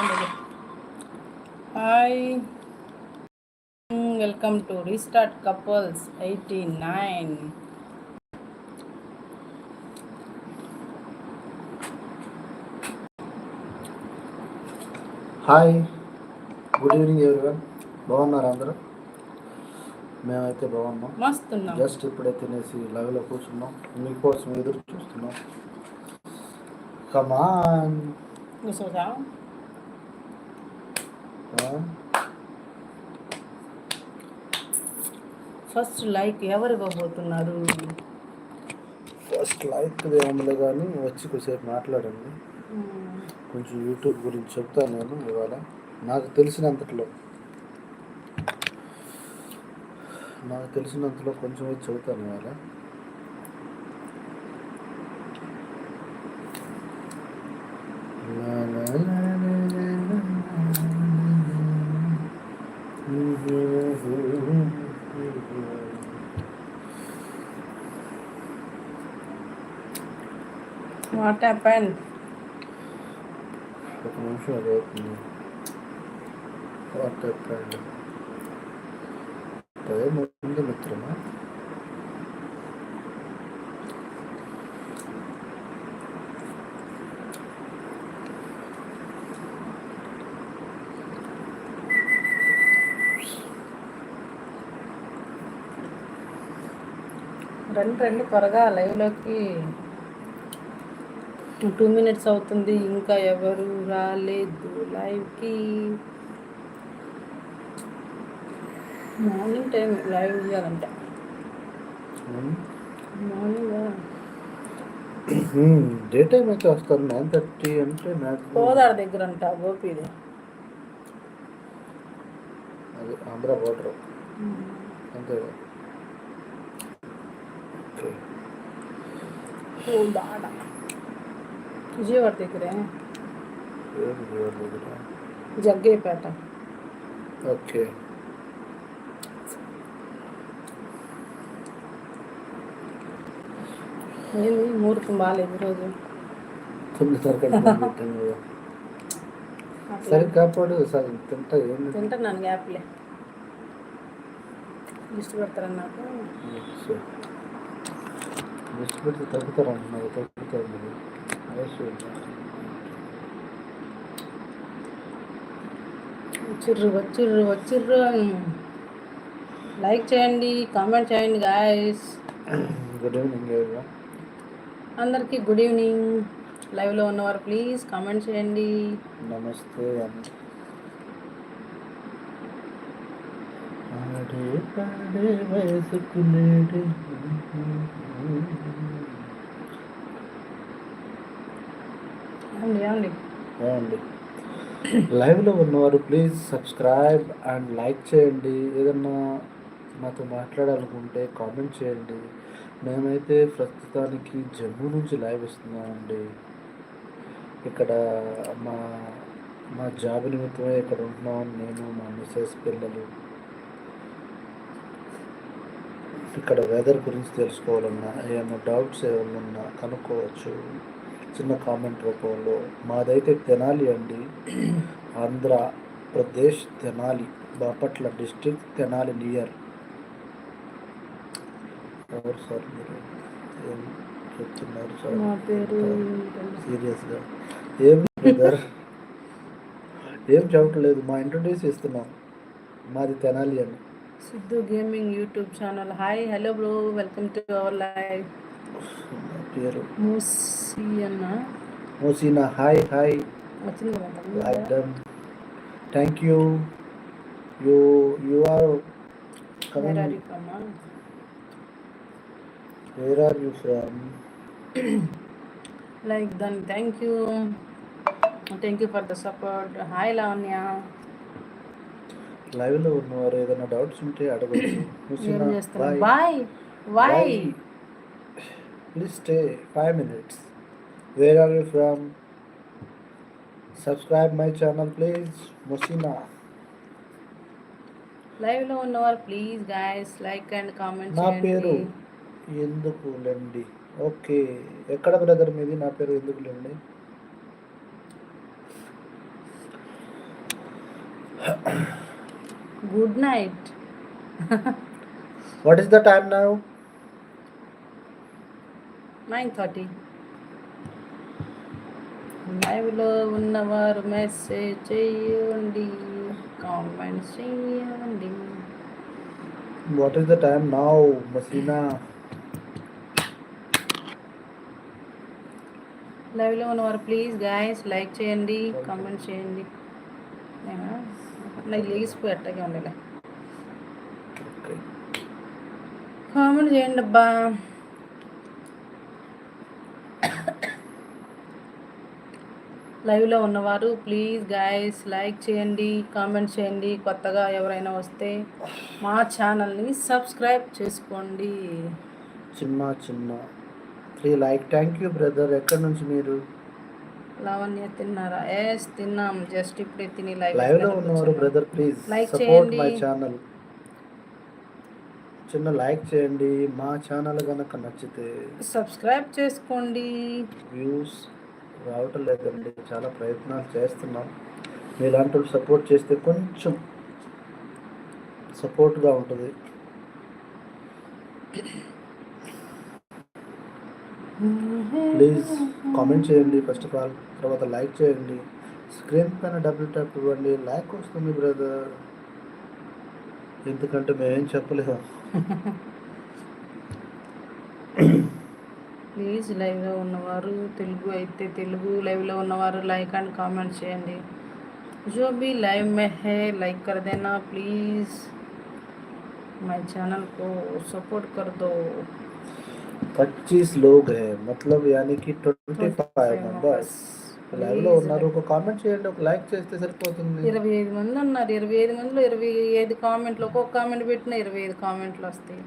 Hi. Welcome to restart couples eighty nine. Hi. Good evening everyone? బాగున్నారు అందరూ? మేమైతే బాగున్నాం. మస్తున్నాం. జస్ట్ ఇప్పుడే తినేసి లైవ్లో కూర్చున్నాం. మీకోసం ఎదురు చూస్తున్నాం. కమాన్ ఫస్ట్ లైక్ ఎవరు ఇవ్వబోతున్నారు? ఫస్ట్ లైక్ ఏమలే కానీ వచ్చి కొద్దిసేపు మాట్లాడండి. కొంచెం యూట్యూబ్ గురించి చెప్తాను నేను ఇవాళ. నాకు తెలిసినంతట్లో. నాకు తెలిసినంతలో కొంచెం వచ్చి చెబుతాను ఇవాళ. వాట్ హ్యాపెన్ ఒక నిమిషం అది అవుతుంది వాట్ చెప్పండి టైం ఉంది మిత్రమా రండి రండి త్వరగా లైవ్లోకి టూ మినిట్స్ అవుతుంది. ఇంకా ఎవరు రాలేదు లైవ్కి. మార్నింగ్ టైం లైవ్ చేయాలంట మార్నింగ్ డే టైం అయితే వస్తారు? నైన్ థర్టీ అంటే కోదాడ దగ్గర అంట గోపీది అది ఆంధ్ర బోర్డర్. అంతే కదా. तुझे और दिख रहे हैं जगे पैटा ओके नहीं नहीं मूर्ख माल है रोज तुम सरकार ಸರಿ ಕಾಪಾಡು ಸರ್ ತಿಂಟ ಏನು ತಿಂಟ ನನಗೆ ಆ್ಯಪ್ಲೆ ಇಷ್ಟು ಬರ್ತಾರ నాకు ಎಷ್ಟು ಬಿಡ್ತು ತಗ್ತಾರ ತಗ್ತಾರೆ వచ్చిర్రు వచ్చిర్రు వచ్చిర్రు. లైక్ చేయండి కామెంట్ చేయండి గాయస్ గుడ్ ఈవినింగ్ అందరికీ గుడ్ ఈవినింగ్ లైవ్లో ఉన్నవారు ప్లీజ్ కామెంట్ చేయండి. నమస్తే పాడే వయసుకు లేడే ఏమండి? లైవ్లో ఉన్నవారు ప్లీజ్ సబ్స్క్రైబ్ అండ్ లైక్ చేయండి. ఏదన్నా నాతో మాట్లాడాలనుకుంటే కామెంట్ చేయండి. మేమైతే ప్రస్తుతానికి జమ్మూ నుంచి లైవ్ ఇస్తున్నామండి. ఇక్కడ మా మా జాబ్ నిమిత్తమే ఇక్కడ ఉంటున్నాం. నేను మా మిస్సెస్ పిల్లలు. ఇక్కడ వెదర్ గురించి తెలుసుకోవాలన్నా ఏమైనా డౌట్స్ ఏమైనా ఉన్నా కనుక్కోవచ్చు. చిన్న కామెంట్ రూపంలో మాదైతే తెనాలి అండి. Andhra Pradesh Tenali. Bapatla district Tenali near. ఎవరు సార్ మీరు? ఏం చెప్తున్నారు సార్? సీరియస్గా. ఏం బ్రదర్? ఏం చెప్పట్లేదు. మా ఇంట్రొడ్యూస్ ఇస్తున్నాం మాది తెనాలి అని. Siddhu gaming YouTube channel. Hi hello bro. Welcome to our live. పేరు? Mosina hi hi. Where are you from, ah? Where are you from? Like Dhan thank you thank you for the support hi Lavanya లైవ్లో ఉన్నవారు ఏదైనా doubts ఉంటే అడగచ్చు. Bye bye please stay five minutes where are you from subscribe my channel please Musina లైవ్లో ఉన్నవారు please guys like and comment నా పేరు ఎందుకు లేండి ఓకే. ఎక్కడ బ్రదర్ మీది? నా పేరు ఎందుకు లేండి good night what is the time now nine thirty. లైవ్లో ఉన్నవారు మెసేజ్ చేయండి కామెంట్ చేయండి. What is the time now Masina లైవ్లో ఉన్నవారు ప్లీజ్ గాయస్ లైక్ చేయండి కామెంట్ చేయండి? నాకు లేచిపోయి అట్టగే ఉండలే. కామెంట్ చేయండి అబ్బా. లైవ్లో ఉన్నవారు ప్లీజ్ గాయస్ లైక్ చేయండి కామెంట్ చేయండి. కొత్తగా ఎవరైనా వస్తే మా ఛానల్ని సబ్స్క్రైబ్ చేసుకోండి. చిన్న చిన్న. Three like. Thank you brother. ఎక్కడి నుంచి మీరు? లావణ్య తిన్నారా? ఎస్ తిన్నాం. జస్ట్ ఇప్పుడే తిని లైవ్ లైవ్లో ఉన్నవారు brother please Like support my చేయండి. ఛానల్. చిన్న లైక్ చేయండి. మా ఛానల్ కనుక నచ్చితే సబ్స్క్రైబ్ చేసుకోండి. వ్యూస్ రావటం లేదండి. చాలా ప్రయత్నాలు చేస్తున్నాం. మీలాంటి సపోర్ట్ చేస్తే కొంచెం సపోర్ట్గా ఉంటుంది. ప్లీజ్ కామెంట్ చేయండి ఫస్ట్ ఆఫ్ ఆల్ తర్వాత లైక్ చేయండి. స్క్రీన్ పైన డబుల్ ట్యాప్ ఇవ్వండి. లైక్ వస్తుంది బ్రదర్ ఎందుకంటే మేమేం చెప్పలేము. ప్లీజ్ లైవ్లో ఉన్నవారు తెలుగు అయితే తెలుగు లైవ్లో ఉన్నవారు లైక్ అండ్ కామెంట్ చేయండి जो भी लाइव में है लाइक कर देना प्लीज़ माय चैनल को सपोर्ट कर दो పచ్చీస్ లోగ్ హే మతలబ్ యానీ కి ట్వంటీ ఫైవ్ మెంబర్స్ లైవ్ లో ఉన్నారు ఒక కామెంట్ చేయండి ఒక లైక్ చేస్తే సరిపోతుంది ఇరవై ఐదు మంది ఉన్నారు ఇరవై ఐదు మందిలో ఇరవై ఐదు కామెంట్లు ఒక్కొక్క కామెంట్ పెట్టినా ఇరవై ఐదు కామెంట్లు వస్తాయి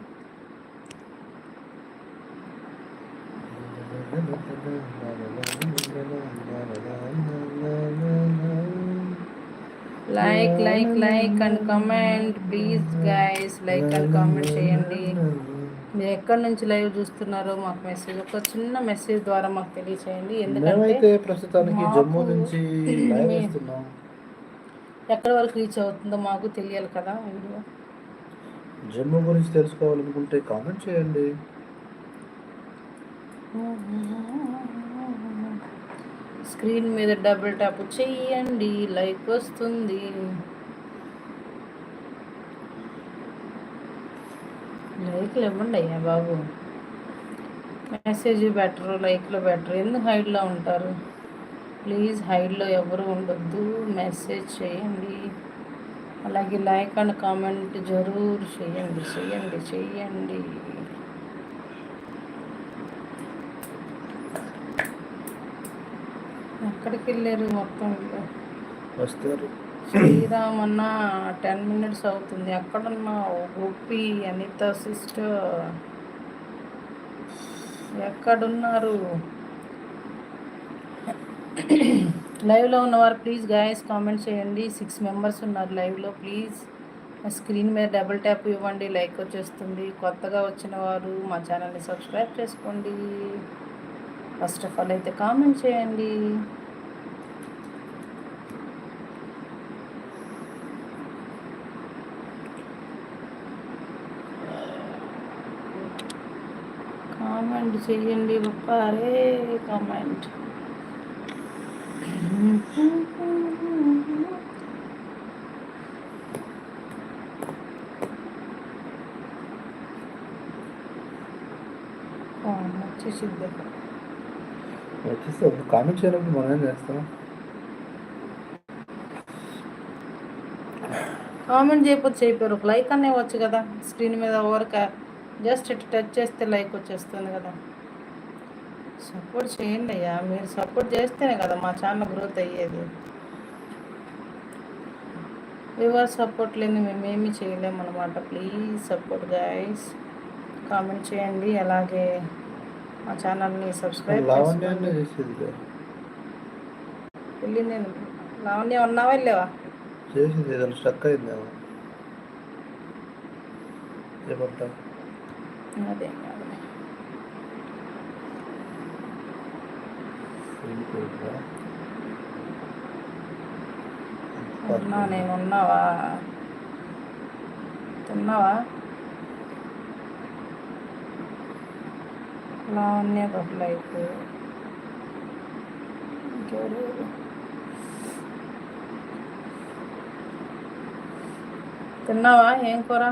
Like like like and comment please guys like and comment చేయండి. మీరు ఎక్కడి నుంచి లైవ్ చూస్తున్నారో మాకు మెసేజ్ ఒక చిన్న మెసేజ్ ద్వారా మాకు తెలియచేయండి. ఎందుకంటే ప్రస్తుతానికి జమ్మూ నుంచి ఎక్కడి వరకు రీచ్ అవుతుందో మాకు తెలియాలి కదా వీడియో. జమ్మూ గురించి తెలుసుకోవాలనుకుంటే కామెంట్ చేయండి. స్క్రీన్ మీద డబుల్ ట్యాప్ చెయ్యండి లైక్ వస్తుంది. లైక్లు ఇవ్వండి అయ్యా బాబు. మెసేజ్ బెటర్ లైక్లో బెటర్. ఎందుకు హైడ్లో ఉంటారు? ప్లీజ్ హైడ్లో ఎవరు ఉండొద్దు మెసేజ్ చేయండి. అలాగే లైక్ అండ్ కామెంట్ జరూర్ చేయండి చేయండి చేయండి. ఎక్కడికి వెళ్ళారు మొత్తం? వస్తారు. శ్రీరామ్ అన్న టెన్ మినిట్స్ అవుతుంది. ఎక్కడున్నావు గోపి అనిత సిస్టర్? ఎక్కడున్నారు? లైవ్లో ఉన్నవారు ప్లీజ్ గాయస్ కామెంట్ చేయండి. సిక్స్ మెంబర్స్ ఉన్నారు లైవ్లో. ప్లీజ్ స్క్రీన్ మీద డబుల్ ట్యాప్ ఇవ్వండి. లైక్ వచ్చేస్తుంది. కొత్తగా వచ్చిన వారు మా ఛానల్ని సబ్స్క్రైబ్ చేసుకోండి. ఫస్ట్ ఆఫ్ ఆల్ అయితే కామెంట్ చేయండి. కామెంట్ చేయండి అరే కామెంట్. కామెంట్ చేయనప్పుడు మనం ఏం చేస్తాం? కామెంట్ చేయకపోతే చేయపోయారు ఒక లైక్ అనే వచ్చు కదా స్క్రీన్ మీద ఓరక. జస్ట్ ఇటు టచ్ చేస్తే లైక్ వచ్చేస్తుంది కదా. సపోర్ట్ చేయండి అయ్యా. మీరు సపోర్ట్ చేస్తేనే కదా మా ఛానల్ గ్రోత్ అయ్యేది. వివర్ సపోర్ట్ లేని మేమేమి చేయలేము అనమాట ప్లీజ్ సపోర్ట్ గైస్ కామెంట్ చేయండి. అలాగే మా ఛానల్ని సబ్స్క్రైబ్. వెళ్ళి నేను లావణ్య ఉన్నావా వెళ్ళావా చేసింది ఏదైనా స్టక్ అయిందేమో. ఏమంటా అదే కాదు ఉన్నా నేను ఉన్నావా? తిన్నావా? లావణ్య లైక్ ఇంకెవరు? తిన్నావా? ఏం కూర?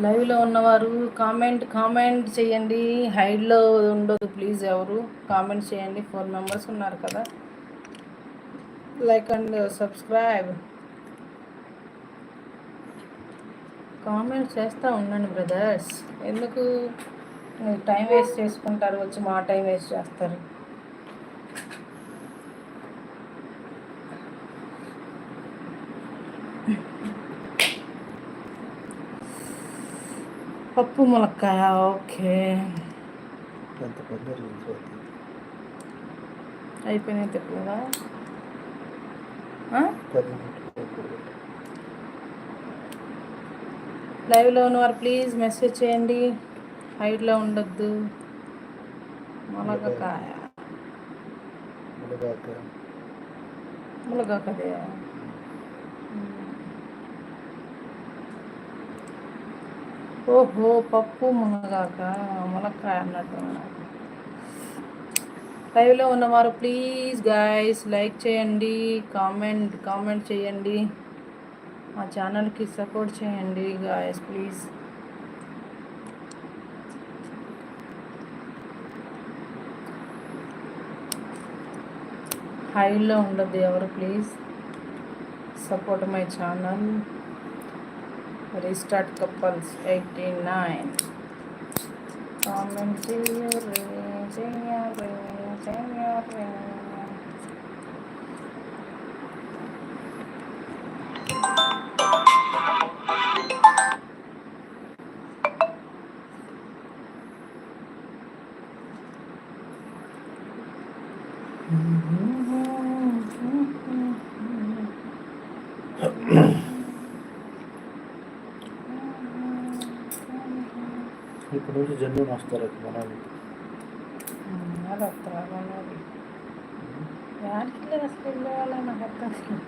లైవ్లో ఉన్నవారు కామెంట్ కామెంట్ చేయండి. హైడ్లో ఉండదు ప్లీజ్ ఎవరు. కామెంట్ చేయండి. ఫోర్ మెంబర్స్ ఉన్నారు కదా. Like and subscribe. కామెంట్ చేస్తూ ఉండండి బ్రదర్స్. ఎందుకు? టైం వేస్ట్ చేసుకుంటారు వచ్చి మా టైం వేస్ట్ చేస్తారు. పప్పు ములక్కాయ ఓకే. అయిపోయినాయి నిమిషాలు లైవ్లో ఉన్నవారు ప్లీజ్ మెసేజ్ చేయండి. హైట్లో ఉండొద్దు. ములగకాయ ములగకదే ఓహో పప్పు మునగాక ములక్కాయ అన్నట్టు. లైవ్లో ఉన్నవారు ప్లీజ్ గాయస్ లైక్ చేయండి కామెంట్ కామెంట్ చేయండి. మా ఛానల్కి సపోర్ట్ చేయండి గాయస్ ప్లీజ్. హైలో ఉండద్దు ఎవరు please. Support my channel. restart couples 89 comment in ring, ring, ring. అది వస్తారా వెళ్ళారు అసలు వెళ్ళేవాళ్ళ నాకు అర్థం కాదు.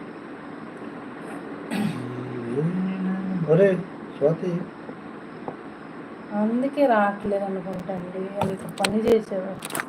అరే స్వాతి. అందుకే రావట్లేదు అనుకుంటండి అది పని చేసేవారు.